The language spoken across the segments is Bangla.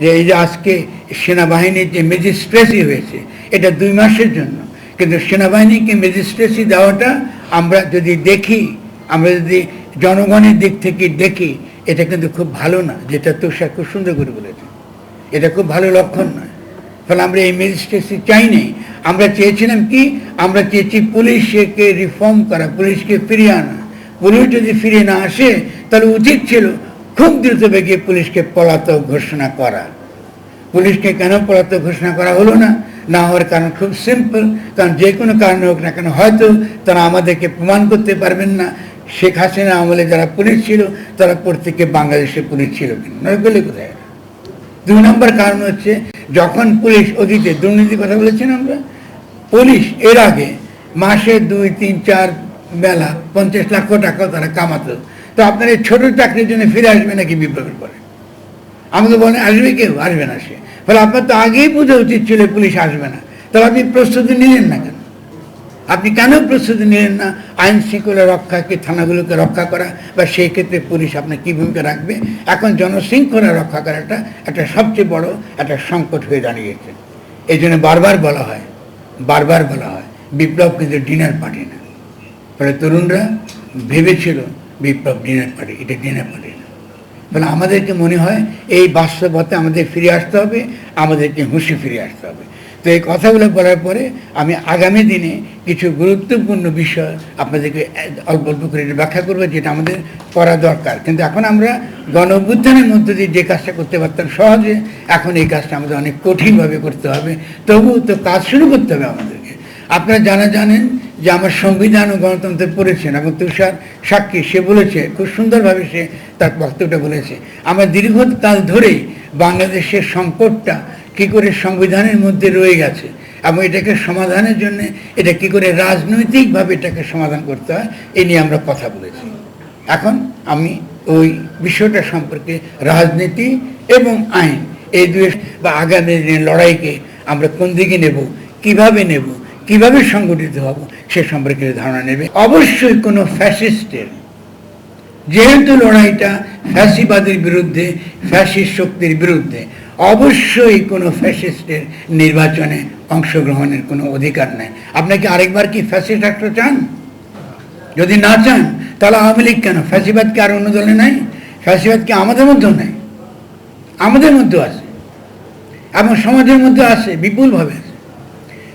যে এই যে আজকে সেনাবাহিনীর যে ম্যাজিস্ট্রেসি হয়েছে, এটা দুই মাসের জন্য। কিন্তু সেনাবাহিনীকে ম্যাজিস্ট্রেসি দেওয়াটা আমরা যদি দেখি, আমরা যদি জনগণের দিক থেকে দেখি, এটা কিন্তু খুব ভালো না, যেটা তুষার খুব সুন্দর করে বলেছে এটা খুব ভালো লক্ষণ নয়। ফলে আমরা এই ম্যাজিস্ট্রেসি চাই চাইনি। আমরা চেয়েছিলাম কি? আমরা চেয়েছি পুলিশকে রিফর্ম করা, পুলিশকে ফিরিয়ে আনা। পুলিশ যদি ফিরে না আসে, তাহলে উচিত ছিল খুব দ্রুত বেগে পুলিশকে পলাতক ঘোষণা করা। পুলিশকে কেন পলাতক ঘোষণা করা হলো না? না হওয়ার কারণ খুব সিম্পল কারণ যে কোনো কারণে হোক না কেন, হয়তো তারা আমাদেরকে প্রমাণ করতে পারবেন না। শেখ হাসিনা আমলে যারা পুলিশ ছিল, তারা প্রত্যেকে বাংলাদেশে পুলিশ ছিল কিনা? গেলে কোথায়? দুই নম্বর কারণ হচ্ছে, যখন পুলিশ অতীতে দুর্নীতির কথা বলেছেন আমরা, পুলিশ এর আগে মাসে দুই, তিন, চার বেলা পঞ্চাশ লক্ষ টাকা তারা কামাতো। তো আপনার এই ছোট চাকরির জন্য ফিরে আসবে নাকি বিপ্লবের পরে? আমাকে বলেন আসবে কেউ? আসবে না সে। ফলে আপনার তো আগেই বোঝা উচিত ছিল পুলিশ আসবে না। তাহলে আপনি প্রস্তুতি নিলেন না কেন? আপনি কেন প্রস্তুতি নিলেন না? আইন শৃঙ্খলা রক্ষাকে, থানাগুলোকে রক্ষা করা বা সেই ক্ষেত্রে পুলিশ আপনার কী ভূমিকা রাখবে? এখন জনশৃঙ্খলা রক্ষা করাটা একটা সবচেয়ে বড় একটা সংকট হয়ে দাঁড়িয়েছে। এই জন্য বারবার বলা হয়, বারবার বলা হয় বিপ্লব কিন্তু ডিনার পার্টি না ফলে তরুণরা ভেবেছিল বিপ্লব ডিনার পার্টি এটা ডিনার পার্টি না। ফলে আমাদেরকে মনে হয় এই বাস্তবতা আমাদের ফিরে আসতে হবে, আমাদেরকে হুঁশি ফিরে আসতে হবে। তো এই কথাগুলো বলার পরে আমি আগামী দিনে কিছু গুরুত্বপূর্ণ বিষয় আপনাদেরকে অল্প অল্প করে ব্যাখ্যা করব, যেটা আমাদের করা দরকার। কিন্তু এখন আমরা গণ মধ্য দিয়ে যে কাজটা করতে পারতাম সহজে, এখন এই কাজটা আমাদের অনেক কঠিনভাবে করতে হবে। তবু তো কাজ শুরু করতে হবে আমাদেরকে। আপনারা জানা জানেন যে আমার সংবিধান ও গণতন্ত্রে পড়েছেন এবং তুষার সাক্ষী, সে বলেছে, খুব সুন্দরভাবে সে তার বক্তব্যটা বলেছে। আমরা দীর্ঘকাল ধরেই বাংলাদেশের সংকটটা কি করে সংবিধানের মধ্যে রয়ে গেছে এবং এটাকে সমাধানের জন্য এটা কি করে রাজনৈতিকভাবে এটাকে সমাধান করতে হয়, এ নিয়ে আমরা কথা বলেছি। এখন আমি ওই বিষয়টা সম্পর্কে রাজনীতি এবং আইন, এই দুই বা আগামী দিনের লড়াইকে আমরা কোন দিকে নেব, কীভাবে নেব কীভাবে সংগঠিত হব সে সম্পর্কে ধারণা নেবে? অবশ্যই কোনো ফ্যাসিস্টের, যেহেতু লড়াইটা ফ্যাসিবাদের বিরুদ্ধে, ফ্যাসিস্ট শক্তির বিরুদ্ধে, অবশ্যই কোনো ফ্যাসিস্টের নির্বাচনে অংশগ্রহণের কোনো অধিকার নেই। আপনাকে আরেকবার কি ফ্যাসিস্ট রাষ্ট্র চান? যদি না চান, তাহলে আওয়ামী লীগ কেন? ফ্যাসিবাদ কি আর অন্য দলে নাই? ফ্যাসিবাদ কি আমাদের মধ্যেও নাই? আমাদের মধ্যেও আছে। এবং সমাজের মধ্যে আছে, বিপুলভাবে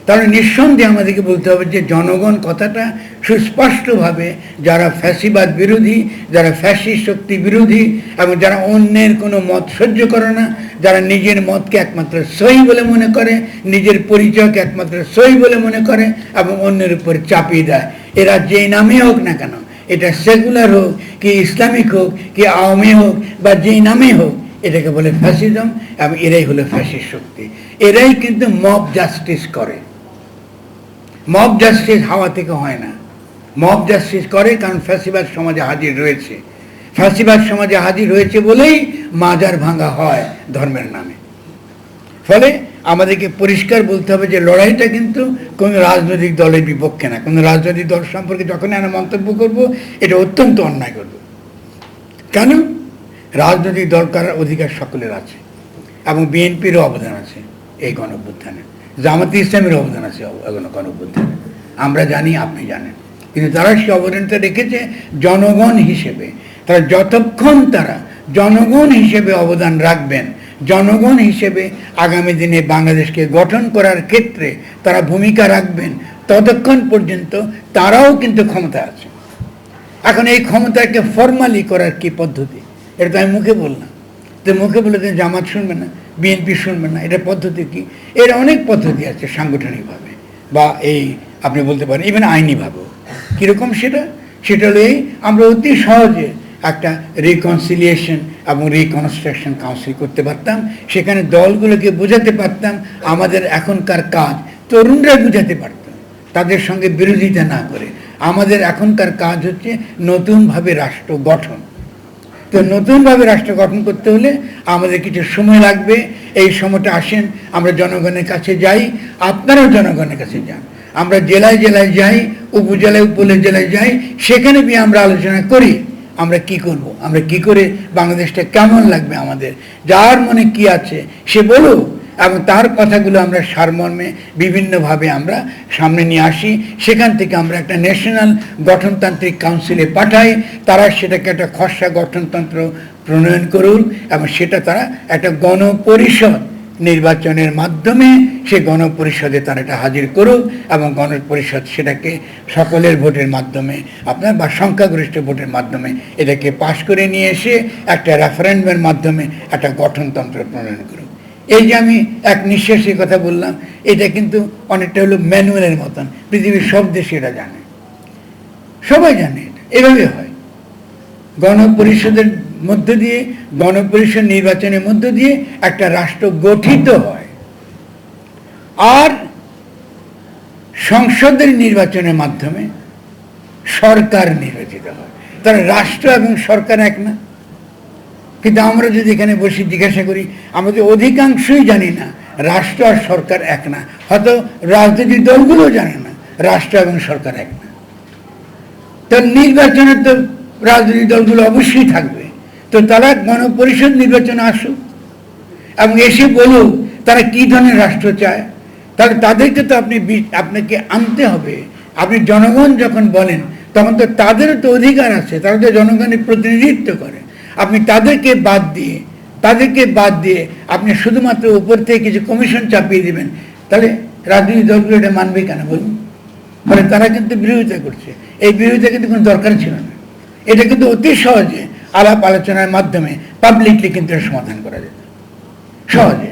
তাহলে নিঃসন্দেহে আমাদেরকে বলতে হবে যে জনগণ কথাটা সুস্পষ্টভাবে যারা ফ্যাসিবাদ বিরোধী, যারা ফ্যাসি শক্তি বিরোধী এবং যারা অন্যের কোনো মত সহ্য করে না, যারা নিজের মতকে একমাত্র সই বলে মনে করে, নিজের পরিচয়কে একমাত্র সই বলে মনে করে এবং অন্যের উপর চাপিয়ে দেয়। এরা যেই নামে হোক না কেন, এটা সেকুলার হোক কি ইসলামিক হোক কি আওয়ামী হোক বা যেই নামে হোক, এটাকে বলে ফ্যাসিজম এবং এরাই হলো ফ্যাসিস্ট শক্তি। এরাই কিন্তু মব জাস্টিস করে। মব জাস্টিস হাওয়া থেকে হয় না। মব জাস্টিস করে কারণ ফ্যাসিবাদ সমাজে হাজির রয়েছে। ফ্যাসিবাদ সমাজে হাজির রয়েছে বলেই মাজার ভাঙা হয় ধর্মের নামে। ফলে আমাদেরকে পরিষ্কার বলতে হবে যে লড়াইটা কিন্তু কোনো রাজনৈতিক দলের বিপক্ষে না। কোনো রাজনৈতিক দল সম্পর্কে যখনই আমরা মন্তব্য করব, এটা অত্যন্ত অন্যায় করব। কেন? রাজনৈতিক দল করার অধিকার সকলের আছে এবং বিএনপিরও অবদান আছে এই গণঅভ্যুত্থানে। জামাতে ইসলামের অবদান আছে গণঅভ্যুত্থানে আমরা জানি, আপনি জানেন। কিন্তু তারা সে অবদানটা রেখেছে জনগণ হিসেবে। তারা যতক্ষণ তারা জনগণ হিসেবে অবদান রাখবেন, জনগণ হিসেবে আগামী দিনে বাংলাদেশকে গঠন করার ক্ষেত্রে তারা ভূমিকা রাখবেন, ততক্ষণ পর্যন্ত তারাও কিন্তু ক্ষমতা আছে। এখন এই ক্ষমতাকে ফর্মালি করার কি পদ্ধতি? এটা আমি মুখে বললাম। তো মুখে বলে জামাত শুনবে না, বিএনপি শুনবে না, এটা পদ্ধতি কি? এর অনেক পদ্ধতি আছে সাংগঠনিকভাবে, বা এই আপনি বলতে পারেন ইভেন আইনিভাবেও। কীরকম সেটা? সেটা হলো এই, আমরা অতি সহজে একটা রিকনসিলিয়েশন এবং রিকনস্ট্রাকশন কাউন্সিল করতে পারতাম, সেখানে দলগুলোকে বোঝাতে পারতাম, আমাদের এখনকার কাজ তরুণরা বুঝাতে পারতাম তাদের সঙ্গে বিরোধিতা না করে। আমাদের এখনকার কাজ হচ্ছে নতুনভাবে রাষ্ট্র গঠন। তো নতুনভাবে রাষ্ট্র গঠন করতে হলে আমাদের কিছু সময় লাগবে। এই সময়টা আসেন, আমরা জনগণের কাছে যাই। আপনারাও জনগণের কাছে যান। আমরা জেলায় জেলায় যাই, উপজেলায় উপজেলায় যাই, সেখানে গিয়ে আমরা আলোচনা করি, আমরা কি করব, আমরা কি করে বাংলাদেশটা কেমন লাগবে আমাদের, যার মনে কি আছে, সে বলুক। এবং তার কথাগুলো আমরা সারমর্মে বিভিন্নভাবে আমরা সামনে নিয়ে আসি। সেখান থেকে আমরা একটা ন্যাশনাল গঠনতান্ত্রিক কাউন্সিলে পাঠাই। তারা সেটাকে একটা খসড়া গঠনতন্ত্র প্রণয়ন করুন এবং সেটা তারা একটা গণপরিষদ নির্বাচনের মাধ্যমে সে গণপরিষদে তারা এটা হাজির করুক এবং গণপরিষদ সেটাকে সকলের ভোটের মাধ্যমে আপনার বা সংখ্যাগরিষ্ঠ ভোটের মাধ্যমে এটাকে পাশ করে নিয়ে এসে একটা রেফারেন্ডামের মাধ্যমে একটা গঠনতন্ত্র প্রণয়ন করুক। এই যে আমি এক নিঃশ্বাসের কথা বললাম, এটা কিন্তু অনেকটা হলো ম্যানুয়ালের মতন। পৃথিবীর সব দেশে এটা জানে। সবাই জানে এটা। এভাবে হয়। গণপরিষদের মধ্য দিয়ে, গণপরিষদ নির্বাচনের মধ্য দিয়ে একটা রাষ্ট্র গঠিত হয়। আর সংসদের নির্বাচনের মাধ্যমে সরকার নির্বাচিত হয়। তাহলে রাষ্ট্র এবং সরকার এক না? কিন্তু আমরা যদি এখানে বসে জিজ্ঞাসা করি আমাদের অধিকাংশই জানি না, রাষ্ট্র আর সরকার এক না। হয়তো রাজনৈতিক দলগুলো জানে না, রাষ্ট্র এবং সরকার এক না। তো নির্বাচনে তো রাজনৈতিক দলগুলো অবশ্যই থাকবে। তো তারা গণপরিষদ নির্বাচনে আসুক এবং এসে বলুক, তারা কী ধরনের রাষ্ট্র চায়। তাহলে তাদেরকে তো আপনি আপনাকে আনতে হবে। আপনি জনগণ যখন বলেন, তখন তো তাদেরও তো অধিকার আছে, তারা তো জনগণের প্রতিনিধিত্ব করে। আপনি তাদেরকে বাদ দিয়ে, তাদেরকে বাদ দিয়ে আপনি শুধুমাত্র উপর থেকে কিছু কমিশন চাপিয়ে দিবেন, তাহলে রাজনৈতিক দলগুলো এটা মানবে কেন বলুন? ফলে তারা কিন্তু বিরোধিতা করছে। এই বিরোধিতা কিন্তু কোনো দরকার ছিল না। এটা কিন্তু অতি সহজে আলাপ আলোচনার মাধ্যমে পাবলিকলি কিন্তু সমাধান করা যেত সহজে।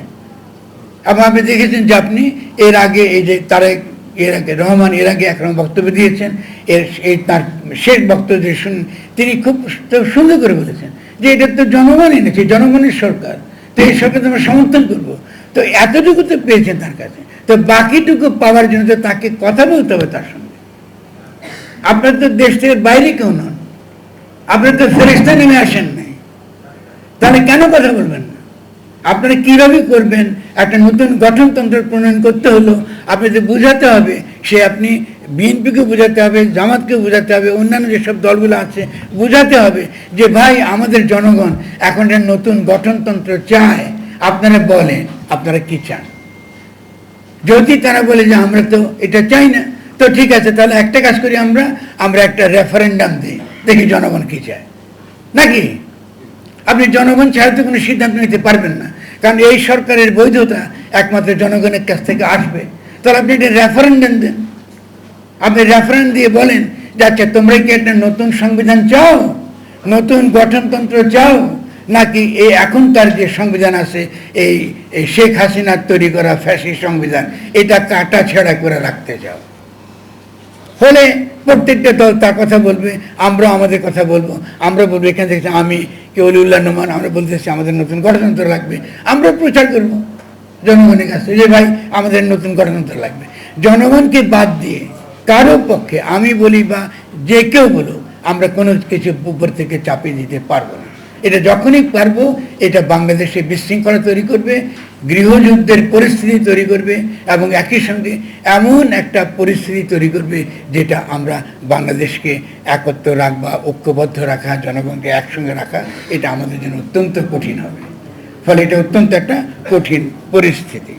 এবং আপনি দেখেছেন যে আপনি এর আগে এই যে তারেক এর আগে রহমান এর আগে একরকম বক্তব্য দিয়েছেন। এর, এই তার শেষ বক্তব্য শুন তিনি খুব সুন্দর করে বলেছেন। যে এটা তো জনগণ এনেছে জনগণের সরকার। তো এই সরকার আমরা সমর্থন করব। তো এতটুকু তো পেয়েছেন তার কাছে। তো বাকিটুকু পাওয়ার জন্য তো তাকে কথা বলতে হবে তার সঙ্গে। আপনার তো দেশ থেকে বাইরে কেউ নন। আপনার তো ফেরেস্তা নেমে আসেন নাই। তাহলে কেন কথা বলবেন না? আপনারা কীভাবে করবেন? একটা নতুন গঠনতন্ত্র প্রণয়ন করতে হলো। আপনাদের বুঝাতে হবে। সে আপনি বিএনপিকে বোঝাতে হবে জামাতকে বোঝাতে হবে, অন্যান্য যেসব দলগুলো আছে, বোঝাতে হবে যে, ভাই, আমাদের জনগণ এখন নতুন গঠনতন্ত্র চায়। আপনারা বলেন, আপনারা কি চান? যদি তারা বলে যে, আমরা তো এটা চাই না, তো ঠিক আছে, তাহলে একটা কাজ করি আমরা আমরা একটা রেফারেন্ডাম দিই, দেখি জনগণ কি চায়। নাকি? আপনি জনগণ ছাড়া তো কোনো সিদ্ধান্ত নিতে পারবেন না, কারণ এই সরকারের বৈধতা একমাত্র জনগণের কাছ থেকে আসবে। তাহলে আপনি একটা রেফারেন্ডাম দেন। আপনি রেফারেন্স দিয়ে বলেন যে আচ্ছা তোমরা কি একটা নতুন সংবিধান চাও? নতুন গঠনতন্ত্র চাও? নাকি এই এখনকার যে সংবিধান আছে, এই শেখ হাসিনার তৈরি করা ফ্যাসি সংবিধান, এটা কাটা ছেঁড়া করে রাখতে চাও? হলে প্রত্যেকটা দল তার কথা বলবে, আমরা আমাদের কথা বলব। আমরা বলব, এখানে দেখছি আমি কে অলিউল্লাহ নোমান, আমরা বলতেছি আমাদের নতুন গণতন্ত্র লাগবে। আমরা প্রচার করব। জনগণের কাছে যে ভাই, আমাদের নতুন গণতন্ত্র লাগবে। জনগণকে বাদ দিয়ে কারও পক্ষে আমি বলি বা যে কেউ বলো আমরা কোনো কিছু উপর থেকে চাপিয়ে দিতে পারব না। এটা যখনই পারব, এটা বাংলাদেশে বিশৃঙ্খলা তৈরি করবে, গৃহযুদ্ধের পরিস্থিতি তৈরি করবে এবং একই সঙ্গে এমন একটা পরিস্থিতি তৈরি করবে যেটা আমরা বাংলাদেশকে একত্র রাখবা, ঐক্যবদ্ধ রাখা, জনগণকে একসঙ্গে রাখা, এটা আমাদের জন্য অত্যন্ত কঠিন হবে। ফলে এটা অত্যন্ত একটা কঠিন পরিস্থিতি।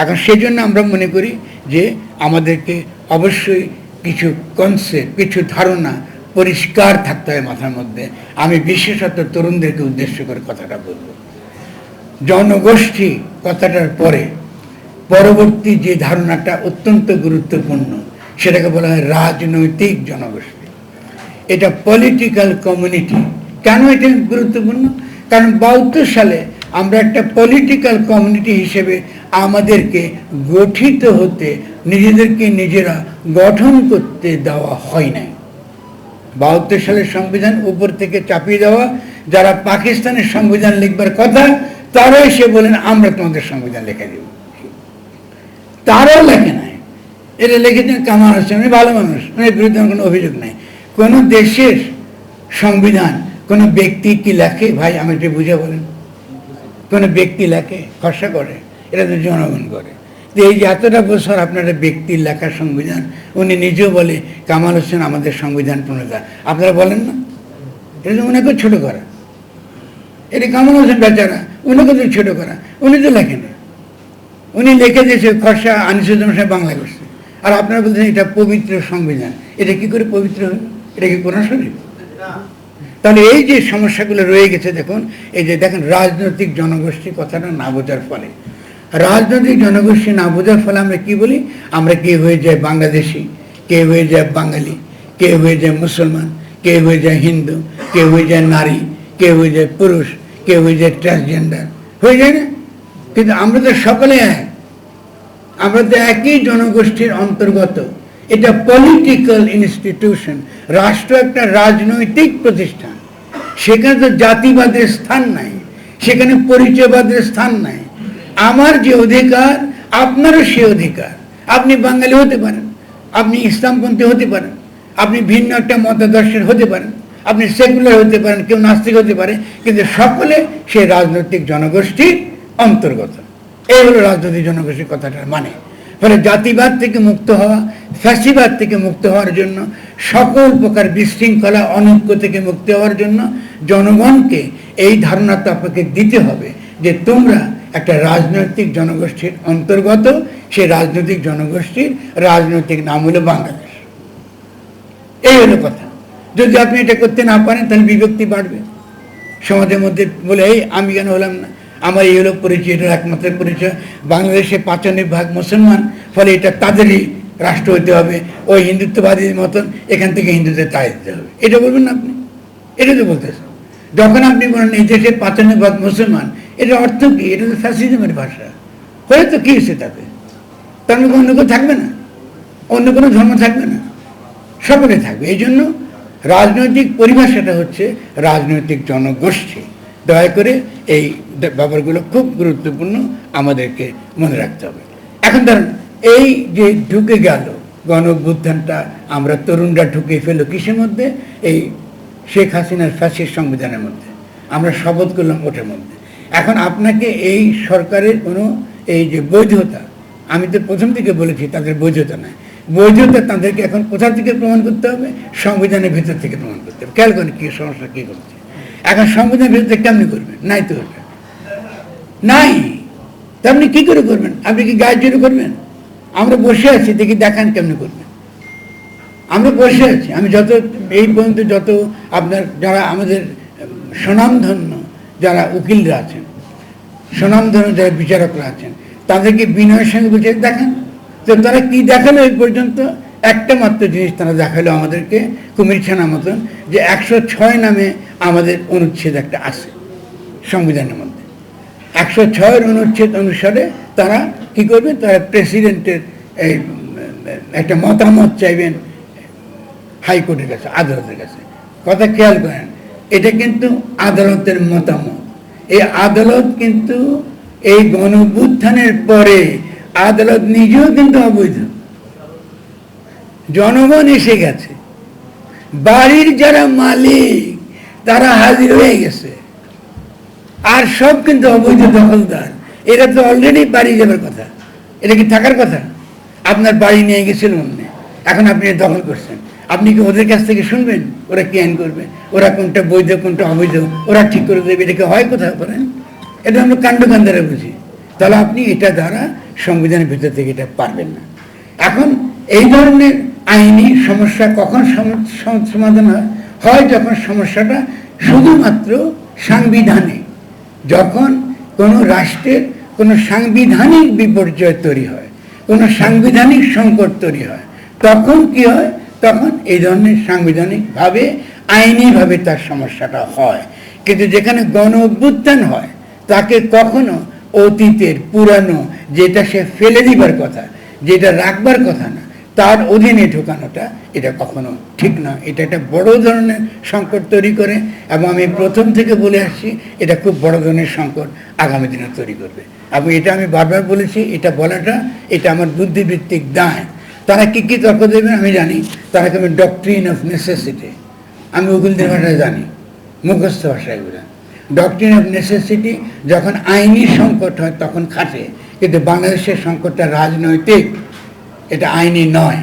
এখন সেই জন্য আমরা মনে করি যে আমাদেরকে অবশ্যই কিছু কনসেপ্ট কিছু ধারণা পরিষ্কার থাকতে হয় মাথার মধ্যে। আমি বিশেষত তরুণদেরকে উদ্দেশ্য করে কথাটা বলব। জনগোষ্ঠী কথাটার পরে পরবর্তী যে ধারণাটা অত্যন্ত গুরুত্বপূর্ণ, সেটাকে বলা হয় রাজনৈতিক জনগোষ্ঠী। এটা পলিটিক্যাল কমিউনিটি কেন এটা গুরুত্বপূর্ণ? কারণ বাহাত্তর সালে আমরা একটা পলিটিক্যাল কমিউনিটি হিসেবে আমাদেরকে গঠিত হতে, নিজেদেরকে নিজেরা গঠন করতে দেওয়া হয় নাই। বাহাত্তর সালের সংবিধান উপর থেকে চাপিয়ে দেওয়া, যারা পাকিস্তানের সংবিধান লিখবার কথা তারাও এসে বলেন, আমরা তোমাদের সংবিধান লিখে দেব। তারাও লেখে নাই। এটা লিখেছেন কামাল হোসেন, উনি ভালো মানুষ ওনার বিরুদ্ধে কোনো অভিযোগ নাই। কোনো দেশের সংবিধান, কোনো ব্যক্তি কি লেখে? ভাই, আমি একটু বুঝে বলেন। কোনো ব্যক্তি লেখে খসা করে, এটা তো জনগণ করে। তো এই যে এতটা বছর আপনারা ব্যক্তির লেখা সংবিধান, উনি নিজেও বলে, কামাল হোসেন আমাদের সংবিধান প্রণেতা। আপনারা বলেন না? এটা তো ওনাকে ছোট করা। এটা কামাল হোসেন বেচারা, উনাকে তো ছোট করা। উনি তো লেখেন। উনি লিখে দিয়েছে খরসা আনিসুদ্দিন সাহেব বাংলা করছে। আর আপনারা বলছেন এটা পবিত্র সংবিধান। এটা কি করে পবিত্র হলো এটা কি কোরআন শরীফ তাহলে এই যে সমস্যাগুলো রয়ে গেছে দেখুন, এই যে দেখেন রাজনৈতিক জনগোষ্ঠী কথাটা না বোঝার ফলে। রাজনৈতিক জনগোষ্ঠী না বোঝার ফলে আমরা কি বলি? আমরা কে হয়ে যায় বাংলাদেশি, কে হয়ে যায় বাঙালি, কে হয়ে যায় মুসলমান, কে হয়ে যায় হিন্দু, কে হয়ে যায় নারী, কে হয়ে যায় পুরুষ, কে হয়ে যায় ট্রান্সজেন্ডার হয়ে যায় না? কিন্তু আমরা তো সকলে এক। আমরা তো একই জনগোষ্ঠীর অন্তর্গত। এটা পলিটিক্যাল ইনস্টিটিউশন রাষ্ট্র একটা রাজনৈতিক প্রতিষ্ঠান। সেখানে তো জাতিবাদের স্থান নাই, সেখানে পরিচয়বাদের স্থান নাই। আমার যে অধিকার, আপনারও সে অধিকার। আপনি বাঙালি হতে পারেন, আপনি ইসলামপন্থী হতে পারেন, আপনি ভিন্ন একটা মতাদর্শের হতে পারেন, আপনি সেকুলার হতে পারেন, কেউ নাস্তিক হতে পারে, কিন্তু সকলে সেই রাজনৈতিক জনগোষ্ঠীর অন্তর্গত। এই হলো রাজনৈতিক জনগোষ্ঠীর কথাটার মানে। ফলে জাতিবাদ থেকে মুক্ত হওয়া, ফ্যাসিবাদ থেকে মুক্ত হওয়ার জন্য, সকল প্রকার বিশৃঙ্খলা, অনৈক্য থেকে মুক্তি হওয়ার জন্য জনগণকে এই ধারণাটা আপনাকে দিতে হবে যে তোমরা একটা রাজনৈতিক জনগোষ্ঠীর অন্তর্গত, সেই রাজনৈতিক জনগোষ্ঠীর রাজনৈতিক নাম হলো বাংলাদেশ। এই হলো কথা। যদি আপনি এটা করতে না পারেন, তাহলে বিভক্তি বাড়বে। সমাজের মধ্যে বলে, এই, আমি কেন হলাম না? আমার এই হলো পরিচয়, এটার একমাত্র পরিচয়। বাংলাদেশে পাঁচানব্বই ভাগ মুসলমান, ফলে এটা তাদেরই রাষ্ট্র হতে হবে। ওই হিন্দুত্ববাদীর মতন এখান থেকে হিন্দুদের তাই দিতে হবে। এটা বলবেন না আপনি? এটা তো বলতেছেন। যখন আপনি বলেন এই দেশে পাঁচানব্বই ভাগ মুসলমান এটা অর্থ কি? এটা তো ফ্যাসিজমের ভাষা। হয়ে তো কী হয়েছে তাতে? তার মধ্যে অন্য কেউ থাকবে না? অন্য কোনো ধর্ম থাকবে না? সকলে থাকবে। এই জন্য রাজনৈতিক পরিভাষাটা হচ্ছে রাজনৈতিক জনগোষ্ঠী। দয়া করে এই ব্যাপারগুলো খুব গুরুত্বপূর্ণ আমাদেরকে মনে রাখতে হবে। এখন ধরুন, এই যে ঢুকে গেল গণ আমরা তরুণরা ঢুকে ফেলো কিসের মধ্যে? এই শেখ হাসিনার ফ্যাসির সংবিধানের মধ্যে। আমরা শপথ করলাম ওটার মধ্যে। এখন আপনাকে এই সরকারের কোনো এই যে বৈধতা, আমি তো প্রথম থেকে বলেছি তাদের বৈধতা নাই। বৈধতা তাদেরকে এখন কোথা থেকে প্রমাণ করতে হবে? সংবিধানের ভেতর থেকে প্রমাণ করতে হবে। খেয়াল করেন কি সমস্যা, কি করছে এখন সংবিধানের ভিতর থেকে কেমনি করবেন? নাই তো ওটা। নাই? তা আপনি কি করে করবেন? আপনি কি গায়ে জোরে করবেন? আমরা বসে আছি, দেখি দেখান কেমনি করবেন। আমরা বসে আছি। আমি যত, এই পর্যন্ত যত আপনার যারা আমাদের স্বনামধন্য যারা উকিলরা আছেন, স্বনামধন্য যারা বিচারকরা আছেন, তাদেরকে বিনয়ের সঙ্গে বলছে দেখেন, তো তারা কি দেখাল এই পর্যন্ত? একটা মাত্র জিনিস তারা দেখাল আমাদেরকে কুমিরছানা মতন, যে একশো ছয় নামে আমাদের অনুচ্ছেদ একটা আছে সংবিধানের মধ্যে। একশো ছয়ের অনুচ্ছেদ অনুসারে তারা কি করবেন তারা প্রেসিডেন্টের এই, একটা মতামত চাইবেন হাইকোর্টের কাছে, আদালতের কাছে। কথা খেয়াল করেন, এটা কিন্তু আদালতের মতামত। এই আদালত কিন্তু এই গণভ্যুত্থানের পরে আদালত নিজেও কিন্তু অবৈধ। জনগণ এসে গেছে। বাড়ির যারা মালিক তারা হাজির হয়ে গেছে। আর সব কিন্তু অবৈধ দখলদার। এরা তো অলরেডি বাড়ি যাবার কথা। এটা কি থাকার কথা? আপনার বাড়ি নিয়ে গেছিল অন্য এখন আপনি দখল করছেন। আপনি কি ওদের কাছ থেকে শুনবেন? ওরা কি আইন করবে? ওরা কোনটা বৈধ, কোনটা অবৈধ? ওরা ঠিক করে দেবে? এটা কি হয় কোথাও করেন এটা আমরা কাণ্ড কান্দারে বুঝি। তাহলে আপনি এটা দ্বারা সংবিধানের ভিতর থেকে এটা পারবেন না। এখন এই ধরনের আইনি সমস্যা কখন সম- সম- সমাধান হয়? হয় যখন সমস্যাটা শুধুমাত্র সাংবিধানিক যখন কোনো রাষ্ট্রের কোনো সাংবিধানিক বিপর্যয় তৈরি হয়, কোনো সাংবিধানিক সংকট তৈরি হয়, তখন কি হয়? তখন এই ধরনের সাংবিধানিকভাবে, আইনিভাবে তার সমস্যাটা হয়। কিন্তু যেখানে গণ অভ্যুত্থান হয়, তাকে কখনো অতীতের পুরানো, যেটা সে ফেলে দিবার কথা, যেটা রাখবার কথা না তার অধীনে ঢোকানোটা এটা কখনো ঠিক না। এটা একটা বড় ধরনের সংকট তৈরি করে এবং আমি প্রথম থেকে বলে আসছি, এটা খুব বড় ধরনের সংকট আগামী দিনে তৈরি করবে। এবং এটা আমি বারবার বলেছি, এটা বলাটা, এটা আমার বুদ্ধিভিত্তিক দায়। তারা কী কী তর্ক দেবেন আমি জানি, তারা কেমন ডক্ট্রিন অফ নেসেসিটি আমি উকিলদের ভাষায় জানি, মুখস্থ ভাষায় এগুলো। ডক্ট্রিন অফ নেসেসিটি যখন আইনি সংকট হয় তখন খাটে, কিন্তু বাংলাদেশের সংকটটা রাজনৈতিক। এটা আইনি নয়।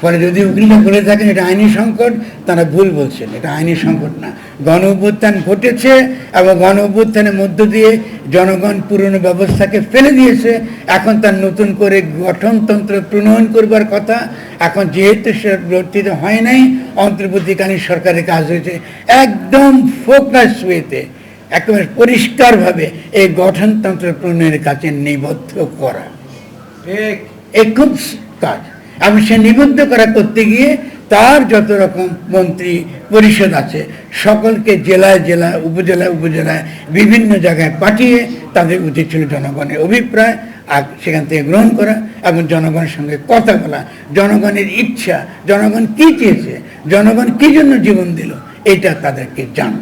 ফলে যদি উকিলরা বলে থাকেন এটা আইনি সংকট, তারা ভুল বলছেন। এটা আইনি সংকট না। গণ অভ্যুত্থান ঘটেছে এবং গণ অভ্যুত্থানের মধ্য দিয়ে জনগণ পুরনো ব্যবস্থাকে ফেলে দিয়েছে। এখন তার নতুন করে গঠনতন্ত্র প্রণয়ন করবার কথা। এখন যেহেতু সে বর্তিত হয় নাই, অন্তর্বর্তীকালীন সরকারের কাজ হয়েছে। একদম ফোকাস ওয়েতে একেবারে পরিষ্কারভাবে এই গঠনতন্ত্র প্রণয়নের কাছে নিবদ্ধ করা। ঠিক। এ খুব কাজ। এবং সে নিবদ্ধ করা করতে গিয়ে তার যত রকম মন্ত্রী পরিষদ আছে, সকলকে জেলায় জেলায়, উপজেলায় উপজেলায়, বিভিন্ন জায়গায় পাঠিয়ে তাদের উচিত ছিল জনগণের অভিপ্রায় আর সেখান থেকে গ্রহণ করা এবং জনগণের সঙ্গে কথা বলা, জনগণের ইচ্ছা, জনগণ কি চেয়েছে, জনগণ কি জন্য জীবন দিল, এটা তাদেরকে জানো।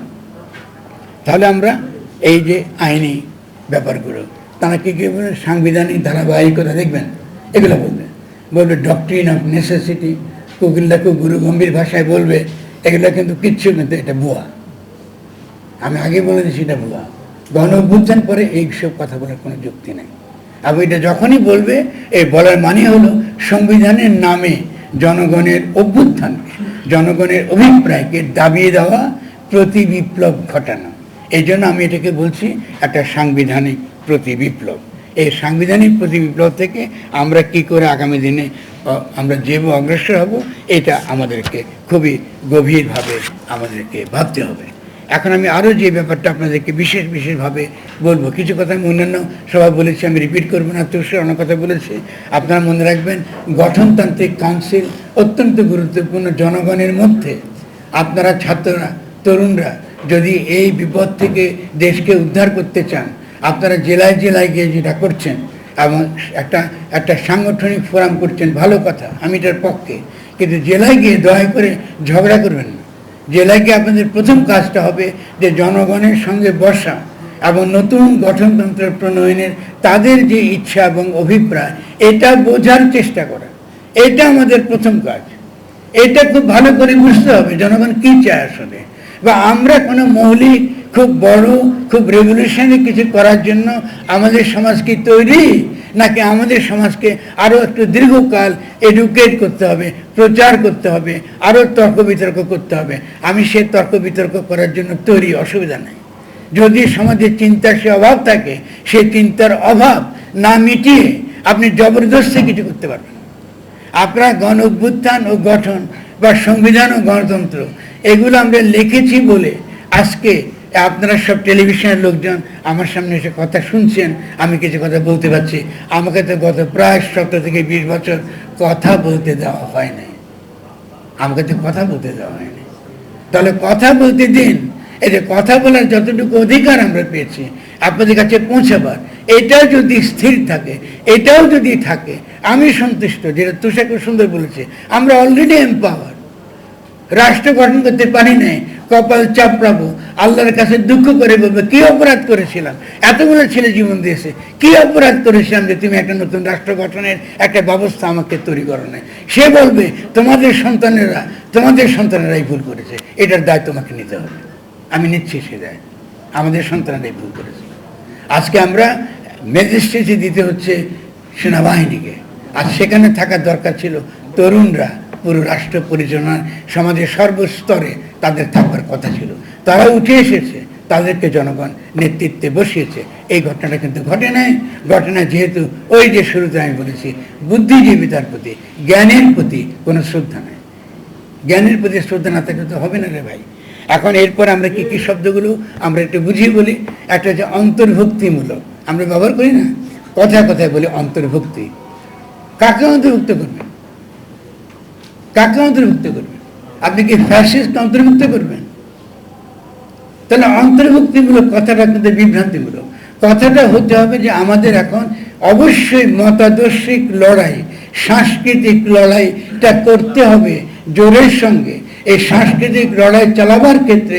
তাহলে আমরা এই যে আইনি ব্যাপারগুলো, তারা কি কি সাংবিধানিক ধারাবাহিকতা দেখবেন? এগুলো বলবে। বলবে ডক্ট্রিন অফ নেসেসিটি কুকিল্লা খুব গুরু গম্ভীর ভাষায় বলবে, এগুলো কিন্তু কিচ্ছু কিন্তু এটা ভুয়া। আমি আগে বলে দিচ্ছি এটা ভুয়া। গণ অভ্যুত্থান পরে এইসব কথা বলার কোনো যুক্তি নেই। এবং এটা যখনই বলবে, এই বলার মানে হলো সংবিধানের নামে জনগণের অভ্যুত্থান জনগণের অভিপ্রায়কে দাবিয়ে দেওয়া প্রতি বিপ্লব ঘটানো। এই জন্য আমি এটাকে বলছি একটা সাংবিধানিক প্রতি বিপ্লব এই সাংবিধানিক প্রতি বিপ্লব থেকে আমরা কি করে আগামী দিনে আমরা যেব অগ্রসর হব, এটা আমাদেরকে খুবই গভীরভাবে আমাদেরকে ভাবতে হবে। এখন আমি আরও যে ব্যাপারটা আপনাদেরকে বিশেষ বিশেষভাবে বলব, কিছু কথা আমি অন্যান্য সবাই বলেছি, আমি রিপিট করব না তুষার অনেক কথা বলেছি। আপনারা মনে রাখবেন, গঠনতান্ত্রিক কাউন্সিল অত্যন্ত গুরুত্বপূর্ণ জনগণের মধ্যে, আপনারা ছাত্ররা, তরুণরা যদি এই বিপদ থেকে দেশকে উদ্ধার করতে চান আপনারা জেলায় জেলায় গিয়ে যেটা করছেন এবং একটা একটা সাংগঠনিক ফোরাম করছেন, ভালো কথা, আমি এটার পক্ষে। কিন্তু জেলায় গিয়ে দয়া করে ঝগড়া করবেন না। জেলায় গিয়ে আপনাদের প্রথম কাজটা হবে যে জনগণের সঙ্গে বসা এবং নতুন গঠনতন্ত্র প্রণয়নের তাদের যে ইচ্ছা এবং অভিপ্রায়, এটা বোঝার চেষ্টা করা। এটা আমাদের প্রথম কাজ। এটা খুব ভালো করে বুঝতে হবে জনগণ কী চায় আসলে। বা আমরা কোনো মৌলিক খুব বড়, খুব রেভলিউশনারি কিছু করার জন্য আমাদের সমাজ কি তৈরি? নাকি আমাদের সমাজকে আরও একটু দীর্ঘকাল এডুকেট করতে হবে, প্রচার করতে হবে আরও তর্ক বিতর্ক করতে হবে? আমি সে তর্ক বিতর্ক করার জন্য তৈরি, অসুবিধা নেই। যদি সমাজে চিন্তার সে অভাব থাকে সেই চিন্তার অভাব না মিটিয়ে আপনি জবরদস্তি কিছু করতে পারবেন। আপনার গণ অভ্যুত্থান ও গঠন বা সংবিধান ও গণতন্ত্র, এগুলো আমরা লিখেছি বলে আজকে আপনারা সব টেলিভিশনের লোকজন আমার সামনে এসে কথা শুনছেন, আমি কিছু কথা বলতে পারছি। আমাকে তো গত প্রায় সতেরো থেকে বিশ বছর কথা বলতে দেওয়া হয় নাই। আমাকে তো কথা বলতে দেওয়া হয়নি তাহলে কথা বলতে দিন। এই যে কথা বলার যতটুকু অধিকার আমরা পেয়েছি, আপনাদের কাছে পৌঁছাবার, এটাও যদি স্থির থাকে, এটাও যদি থাকে, আমি সন্তুষ্ট, যেটা খুব সুন্দর বলেছে, আমরা অলরেডি এম্পাওয়ার রাষ্ট্র গঠন করতে পারি নাই। কপাল চাপড়াবো, আল্লাহর কাছে দুঃখ করে বলব, কি অপরাধ করেছিলাম? এতগুলো ছেলে জীবন দিয়েছে। কি অপরাধ করেছিলাম যে তুমি একটা নতুন রাষ্ট্র গঠনের একটা ব্যবস্থা আমাকে তৈরি করো নাই? সে বলবে, তোমাদের সন্তানেরা, তোমাদের সন্তানেরাই ভুল করেছে। এটার দায় তোমাকে নিতে হবে। আমি নিচ্ছি সে দায়। আমাদের সন্তানেরাই ভুল করেছে। আজকে আমরা ম্যাজিস্ট্রেসি দিতে হচ্ছে সেনাবাহিনীকে। আর সেখানে থাকার দরকার ছিল তরুণরা। পুরো রাষ্ট্র পরিচালনার সমাজের সর্বস্তরে তাদের থাকবার কথা ছিল। তারা উঠে এসেছে, তাদেরকে জনগণ নেতৃত্বে বসিয়েছে। এই ঘটনাটা কিন্তু ঘটে নাই। ঘটনা যেহেতু ওই যে শুরুতে আমি বলেছি, বুদ্ধিজীবিতার প্রতি, জ্ঞানের প্রতি কোনো শ্রদ্ধা নাই। জ্ঞানের প্রতি শ্রদ্ধা না থাকলে তো হবে না রে ভাই। এখন এরপর আমরা কি কি শব্দগুলো আমরা একটু বুঝিয়ে বলি? একটা যে অন্তর্ভুক্তিমূলক। আমরা ব্যবহার করি না? কথায় কথায় বলি অন্তর্ভুক্তি। কাকে অন্তর্ভুক্ত করবেন কাকে অন্তর্ভুক্ত করবেন আপনি কি ফ্যাসিস্ট অন্তর্ভুক্ত করবেন? তাহলে অন্তর্ভুক্তিমূলক কথাটা কিন্তু বিভ্রান্তিমূলক। কথাটা হতে হবে যে আমাদের এখন অবশ্যই মতাদর্শিক লড়াই, সাংস্কৃতিক লড়াইটা করতে হবে জোরের সঙ্গে। এই সাংস্কৃতিক লড়াই চালাবার ক্ষেত্রে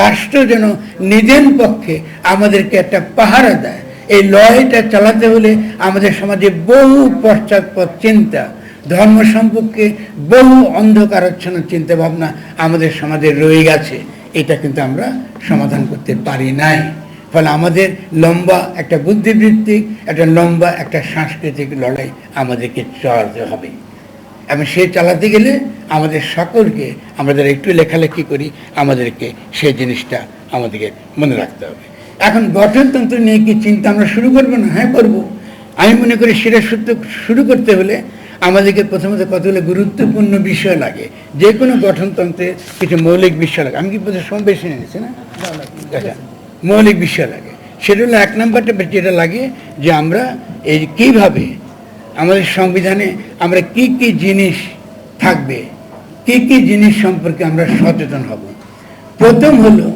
রাষ্ট্র যেন নিজের পক্ষে আমাদেরকে একটা পাহারা দেয়। এই লড়াইটা চালাতে হলে আমাদের সমাজে বহু পশ্চাৎপদ চিন্তা ধর্ম সম্পর্কে বহু অন্ধকারাচ্ছন্ন চিন্তা ভাবনা আমাদের সমাজে রয়ে গেছে। এটা কিন্তু আমরা সমাধান করতে পারি নাই। ফলে আমাদের লম্বা একটা বুদ্ধিবৃত্তিক, একটা লম্বা একটা সাংস্কৃতিক লড়াই আমাদেরকে চলাতে হবে। এবং সে চালাতে গেলে আমাদের সকলকে আমাদের একটু লেখালেখি করি, আমাদেরকে সেই জিনিসটা আমাদেরকে মনে রাখতে হবে। এখন গঠনতন্ত্র নিয়ে কি চিন্তা আমরা শুরু করব না? হ্যাঁ করব। আমি মনে করি সেটা শুরু করতে হলে আমাদেরকে প্রথমত কতগুলো গুরুত্বপূর্ণ বিষয় লাগে। যে কোনো গঠনতন্ত্রে কিছু মৌলিক বিষয় লাগে। আমি কি বোধহয় সময় বেশি নিয়েছি না? আচ্ছা মৌলিক বিষয় লাগে। সেটা হলো এক নম্বরটা যেটা লাগে যে আমরা এই কীভাবে আমাদের সংবিধানে আমরা কি কি জিনিস থাকবে, কি কি জিনিস সম্পর্কে আমরা সচেতন হব। প্রথম হলো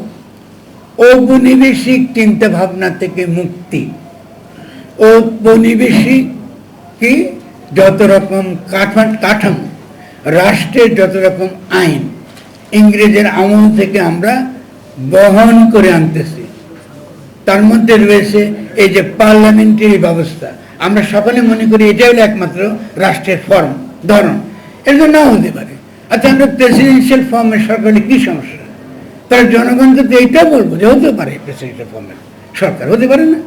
ঔপনিবেশিক চিন্তা ভাবনা থেকে মুক্তি। ঔপনিবেশিক কি? যত রকম কাঠা কাঠামো, রাষ্ট্রের যত রকম আইন, ইংরেজের আমল থেকে আমরা বহন করে আনতেছি। তার মধ্যে রয়েছে এই যে পার্লামেন্টারি ব্যবস্থা। আমরা সকলে মনে করি এটাই হলো একমাত্র রাষ্ট্রের ফর্ম, ধরন। এটা নাও হতে পারে। আচ্ছা আমরা প্রেসিডেন্সিয়াল ফর্মের সরকার কী সমস্যা? তারা জনগণকে তো এইটাও বলব যে হতে পারে প্রেসিডেন্সিয়াল ফর্মের সরকার। হতে পারে না?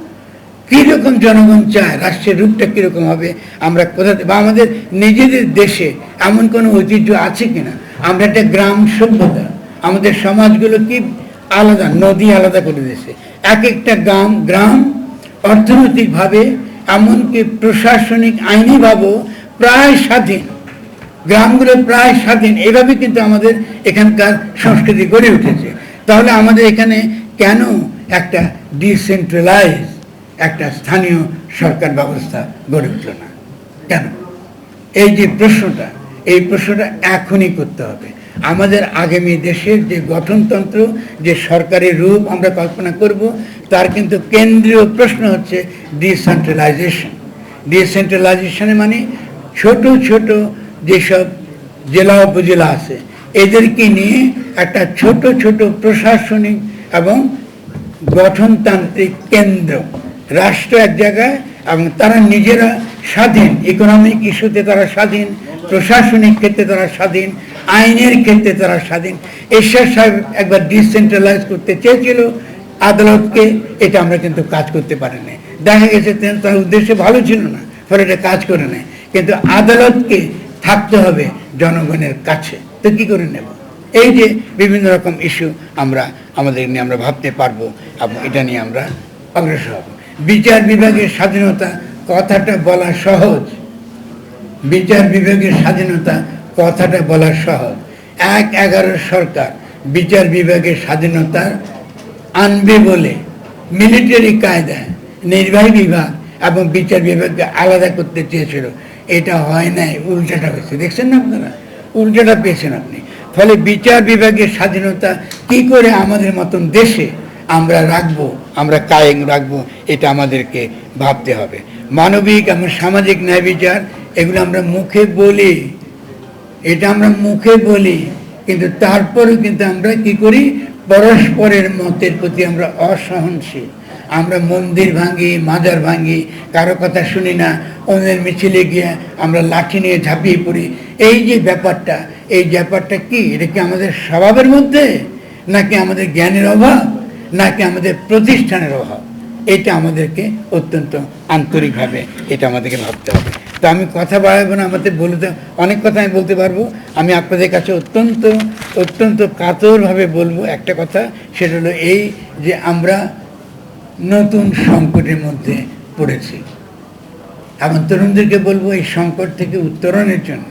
কীরকম জনগণ চায়, রাষ্ট্রের রূপটা কীরকম হবে, আমরা কোথা বা আমাদের নিজেদের দেশে এমন কোনো ঐতিহ্য আছে কিনা? আমরা একটা গ্রাম সভ্যতা, আমাদের সমাজগুলো কি আলাদা? নদী আলাদা করে দিয়েছে। এক একটা গ্রাম গ্রাম অর্থনৈতিকভাবে এমনকি প্রশাসনিক আইনিভাবেও প্রায় স্বাধীন। গ্রামগুলো প্রায় স্বাধীন। এভাবে কিন্তু আমাদের এখানকার সংস্কৃতি গড়ে উঠেছে। তাহলে আমাদের এখানে কেন একটা ডিসেন্ট্রালাইজ একটা স্থানীয় সরকার ব্যবস্থা গড়ে উঠল না। কেন? এই যে প্রশ্নটা, এই প্রশ্নটা এখনই করতে হবে। আমাদের আগামী দেশের যে গঠনতন্ত্র, যে সরকারি রূপ আমরা কল্পনা করব, তার কিন্তু কেন্দ্রীয় প্রশ্ন হচ্ছে ডিসেন্ট্রালাইজেশন। ডিসেন্ট্রালাইজেশনে মানে ছোট ছোট যেসব জেলা উপজেলা আছে, এদেরকে নিয়ে একটা ছোট ছোট প্রশাসনিক এবং গঠনতান্ত্রিক কেন্দ্র রাষ্ট্র এক জায়গায় এবং তারা নিজেরা স্বাধীন ইকোনমিক ইস্যুতে তারা স্বাধীন, প্রশাসনিক ক্ষেত্রে তারা স্বাধীন, আইনের ক্ষেত্রে তারা স্বাধীন। এরশাদ সাহেব একবার ডিসেন্ট্রালাইজ করতে চেয়েছিল, আদালতকে, এটা আমরা কিন্তু কাজ করতে পারিনি। দেখা গেছে তার উদ্দেশ্য ভালো ছিল না, ফলে এটা কাজ করে নেয়। কিন্তু আদালতকে থাকতে হবে জনগণের কাছে। তো কি করে নেব? এই যে বিভিন্ন রকম ইস্যু আমরা, আমাদের নিয়ে আমরা ভাবতে পারব এবং এটা নিয়ে আমরা অগ্রসর হব। বিচার বিভাগের স্বাধীনতা কথাটা বলা সহজ। বিচার বিভাগের স্বাধীনতা কথাটা বলা সহজ। এক এগারো সরকার বিচার বিভাগের স্বাধীনতা আনবে বলে মিলিটারি কায়দায় নির্বাহী বিভাগ এবং বিচার বিভাগকে আলাদা করতে চেয়েছিল। এটা হয় নাই, উল্টাটা হয়েছে। দেখছেন না আপনারা? উল্টাটা পেয়েছেন আপনি। ফলে বিচার বিভাগের স্বাধীনতা কি করে আমাদের মতন দেশে আমরা রাখব, আমরা কায়েম রাখব, এটা আমাদেরকে ভাবতে হবে। মানবিক এবং সামাজিক ন্যায় বিচার, এগুলো আমরা মুখে বলি, এটা আমরা মুখে বলি, কিন্তু তারপরেও কিন্তু আমরা কি করি? পরস্পরের মতের প্রতি আমরা অসহনশীল। আমরা মন্দির ভাঙি, মাজার ভাঙি, কারও কথা শুনি না, অন্যের মিছিলে গিয়ে আমরা লাঠি নিয়ে ঝাঁপিয়ে পড়ি। এই যে ব্যাপারটা, এই ব্যাপারটা কি? এটা কি আমাদের স্বভাবের মধ্যে? নাকি আমাদের জ্ঞানের অভাব? নাকি আমাদের প্রতিষ্ঠানের অভাব? এটা আমাদেরকে অত্যন্ত আন্তরিকভাবে এটা আমাদেরকে ভাবতে হবে। তো আমি কথা বাড়াবো না, আমাদের বলতে অনেক কথা আমি বলতে পারব। আমি আপনাদের কাছে অত্যন্ত অত্যন্ত কাতরভাবে বলব একটা কথা, সেটা হলো এই যে আমরা নতুন সংকটের মধ্যে পড়েছি। এবং তরুণদেরকে বলব এই সংকট থেকে উত্তরণের জন্য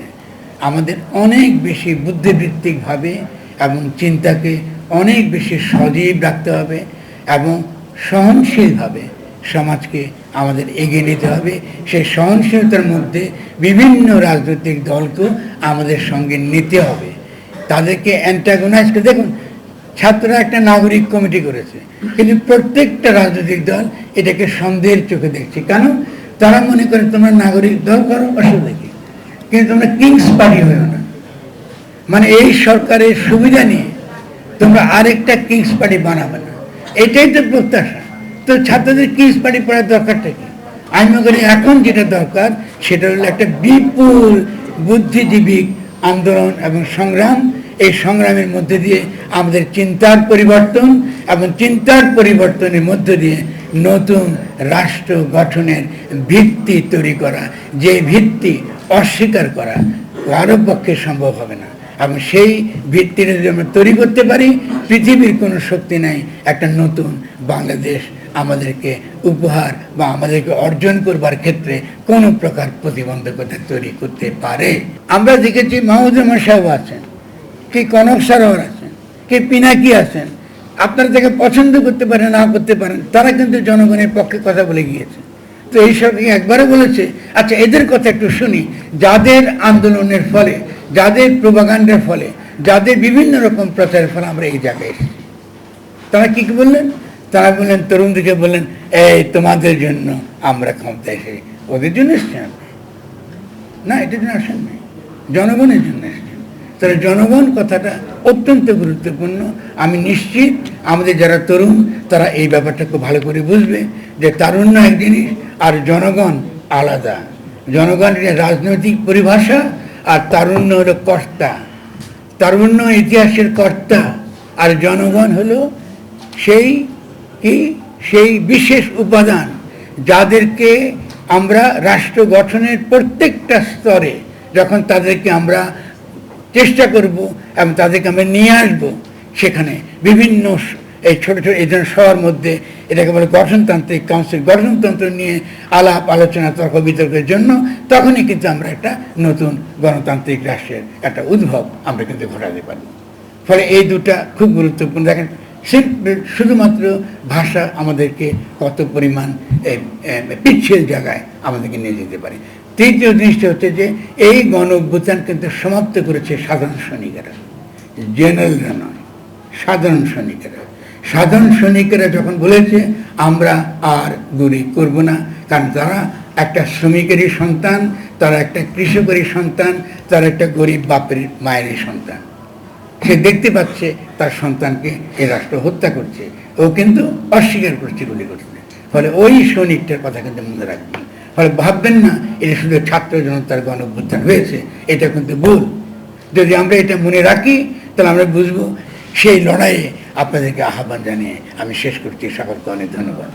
আমাদের অনেক বেশি বুদ্ধিবৃত্তিকভাবে এবং চিন্তাকে অনেক বেশি সজীব রাখতে হবে এবং সহনশীলভাবে সমাজকে আমাদের এগিয়ে নিতে হবে। সেই সহনশীলতার মধ্যে বিভিন্ন রাজনৈতিক দলকেও আমাদের সঙ্গে নিতে হবে। তাদেরকে অ্যান্টাগোনাইজ করে, দেখুন, ছাত্ররা একটা নাগরিক কমিটি করেছে, কিন্তু প্রত্যেকটা রাজনৈতিক দল এটাকে সন্দেহের চোখে দেখছে। কেন? তারা মনে করে তোমরা নাগরিক দল করো, অসুবিধা কি? কিন্তু তোমরা কিংস পার্টি হয়েও না। মানে এই সরকারের সুবিধা নিয়ে তোমরা আরেকটা কিংস পার্টি বানাবে না। এটাই তো প্রত্যাশা। তো ছাত্রদের কিংস পার্টি পড়ার দরকারটা কি? আমি মনে এখন যেটা দরকার, সেটা হলো একটা বিপুল বুদ্ধিজীবী আন্দোলন এবং সংগ্রাম। এই সংগ্রামের মধ্যে দিয়ে আমাদের চিন্তার পরিবর্তন এবং চিন্তার পরিবর্তনের মধ্য দিয়ে নতুন রাষ্ট্র গঠনের ভিত্তি তৈরি করা। যে ভিত্তি অস্বীকার করা কারও পক্ষে সম্ভব হবে না। এবং সেই ভিত্তিতে যদি আমরা তৈরি করতে পারি, পৃথিবীর কোনো শক্তি নাই, একটা নতুন বাংলাদেশ আমাদেরকে উপহার বা আমাদেরকে অর্জন করবার ক্ষেত্রে কোনো প্রকার প্রতিবন্ধকতা তৈরি করতে পারে। আমরা দেখেছি মাহমুদুর সাহেব আছেন, কি কনক সারোয়ার আছেন, কে পিনাকি আছেন। আপনারা তাকে পছন্দ করতে পারেন, না করতে পারেন, তারা কিন্তু জনগণের পক্ষে কথা বলে গিয়েছে। তো এই সব একবারে বলেছে। আচ্ছা এদের কথা একটু শুনি। যাদের আন্দোলনের ফলে, যাদের প্রবাগান্ডের ফলে, যাদের বিভিন্ন রকম প্রচারের ফলে আমরা এই জায়গায় এসেছি। তারা কি বললেন? তারা বললেন তরুণদিকে বললেন, এই তোমাদের জন্য আমরা ক্ষমতা এসে ওদের জন্য এসছেন না এটার জন্য আসেন জনগণের জন্য এসছেন তাহলে জনগণ কথাটা অত্যন্ত গুরুত্বপূর্ণ। আমি নিশ্চিত আমাদের যারা তরুণ, তারা এই ব্যাপারটা খুব ভালো করে বুঝবে। যে তারুণ্য এক জিনিস আর জনগণ আলাদা। জনগণের রাজনৈতিক পরিভাষা আর তারুণ্য হলো কর্তা। তারুণ্য ইতিহাসের কর্তা আর জনগণ হলো সেই কি? সেই বিশেষ উপাদান যাদেরকে আমরা রাষ্ট্র গঠনের প্রত্যেকটা স্তরে যখন তাদেরকে আমরা চেষ্টা করব এবং তাদেরকে আমরা নিয়ে আসব, সেখানে বিভিন্ন এই ছোট ছোট, এই ধরনের সবার মধ্যে এটাকে বলে গঠনতান্ত্রিক কাউন্সিল গঠনতন্ত্র নিয়ে আলাপ আলোচনা, তর্ক বিতর্কের জন্য তখনই কিন্তু আমরা একটা নতুন গণতান্ত্রিক রাষ্ট্রের একটা উদ্ভব আমরা কিন্তু ঘটাতে পারি। ফলে এই দুটা খুব গুরুত্বপূর্ণ। দেখেন শুধুমাত্র ভাষা আমাদেরকে কত পরিমাণ পিচ্ছিল জায়গায় আমাদেরকে নিয়ে যেতে পারে। তৃতীয় জিনিসটা হচ্ছে যে এই গণ অভ্যুত্থান কিন্তু সমাপ্ত করেছে সাধারণ সৈনিকেরা। জেনারেলরা নয়, সাধারণ সৈনিকেরা। সাধারণ সৈনিকেরা যখন বলেছে, আমরা আর গুলি করব না। কারণ তারা একটা শ্রমিকেরই সন্তান, তারা একটা কৃষকেরই সন্তান, তারা একটা গরিব বাপের মায়েরই সন্তান। সে দেখতে পাচ্ছে তার সন্তানকে এ রাষ্ট্র হত্যা করছে। ও কিন্তু অস্বীকার করছে, গুলি করতে ফলে ওই সৈনিকটার কথা কিন্তু মনে রাখবেন। ফলে ভাববেন না, এটা শুধু ছাত্র জনতার গণ অভ্যুত্থান হয়েছে, এটা কিন্তু ভুল। যদি আমরা এটা মনে রাখি, তাহলে আমরা বুঝব সেই লড়াইয়ে আপনাদেরকে আহ্বান জানিয়ে আমি শেষ করছি। সকলকে অনেক ধন্যবাদ।